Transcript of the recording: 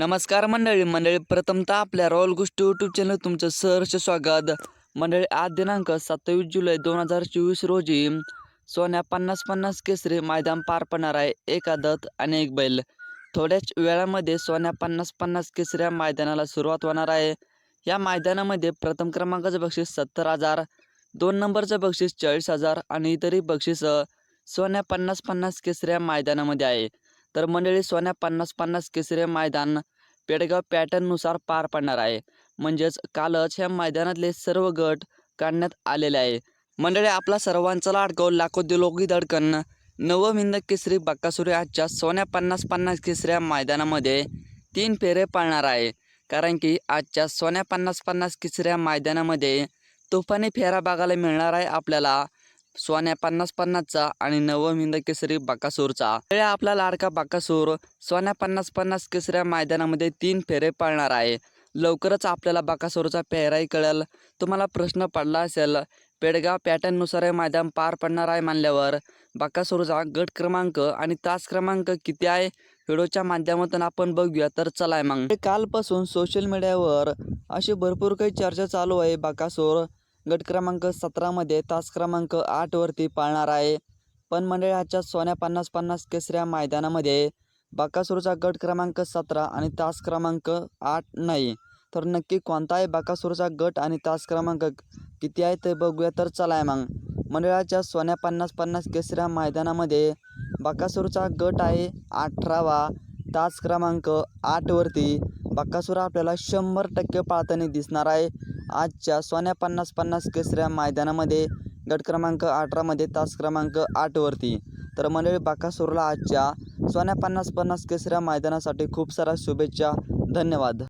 नमस्कार मंडळी मंडळी प्रथमतः आपल्या रॉयल गोष्टी यूट्यूब चॅनल तुमचं सहर्ष स्वागत. मंडळी आज दिनांक सत्तावीस जुलै दोन हजार चोवीस रोजी सोन्या पन्नास पन्नास केसरी मैदान पार पडणार आहे. एक आदत आणि एक बैल. थोड्याच वेळामध्ये सोन्या पन्नास पन्नास केसरी या मैदानाला सुरुवात होणार आहे. या मैदानामध्ये प्रथम क्रमांकाचं बक्षीस सत्तर हजार दोन नंबरचं बक्षीस चाळीस हजार आणि इतरही बक्षीस सोन्या पन्नास पन्नास केसरी या मैदानामध्ये आहे. तर मंडळी सोन्या पन्नास पन्नास केसरे मैदान पेडगाव पॅटर्ननुसार पार पडणार आहे. म्हणजेच कालच ह्या मैदानातले सर्व गट काढण्यात आलेले आहे. मंडळी आपला सर्वांचा लाडकं लाखो दिलोगी धडकन नवम हिंद केसरी बक्कासुरी आजच्या सोन्या पन्नास पन्नास केसऱ्या मैदानामध्ये तीन फेरे पाळणार आहे. कारण की आजच्या सोन्या पन्नास पन्नास केसऱ्या मैदानामध्ये तुफानी फेरा बघायला मिळणार आहे आपल्याला. सोन्या पन्नास पन्नासचा आणि नवम हिंद केसरी बाकासूरचा. वेळ आपला लाडका बाकासूर. सोन्या पन्नास पन्नास केसऱ्या मैदानामध्ये तीन फेरे पाळणार आहे. लवकरच आपल्याला बाकासूरचा पेहराही कळेल. तुम्हाला प्रश्न पडला असेल पेडगाव पॅटर्ननुसार हे मैदान पार पडणार आहे मानल्यावर. बाकासूरचा गट क्रमांक आणि तास क्रमांक किती आहे? व्हिडिओच्या माध्यमातून आपण बघूया. तर चला मग. कालपासून सोशल मीडियावर अशी भरपूर काही चर्चा चालू आहे बाकासूर. गट क्रमांक सतरामध्ये तास क्रमांक आठवरती पाळणार आहे. पण मंडळी आजच्या सोन्या पन्नास पन्नास केसऱ्या मैदानामध्ये बाकासूरचा गट क्रमांक सतरा आणि तास क्रमांक आठ नाही. तर नक्की कोणता आहे बाकासूरचा गट आणि तास क्रमांक किती आहे ते बघूया. तर चलाय मग. मंडळाच्या सोन्या पन्नास पन्नास केसऱ्या मैदानामध्ये बाकासूरचा गट आहे अठरावा. तास क्रमांक आठवरती बाकासूर आपल्याला शंभर टक्के पाळताना दिसणार आहे. आजच्या सोन्या पन्नास पन्नास केसऱ्या मैदानामध्ये गट क्रमांक अठरामध्ये तास क्रमांक आठवरती तर मंडळी बाकासूरला आजच्या सोन्या पन्नास पन्नास केसऱ्या मैदानासाठी खूप साऱ्या शुभेच्छा. धन्यवाद.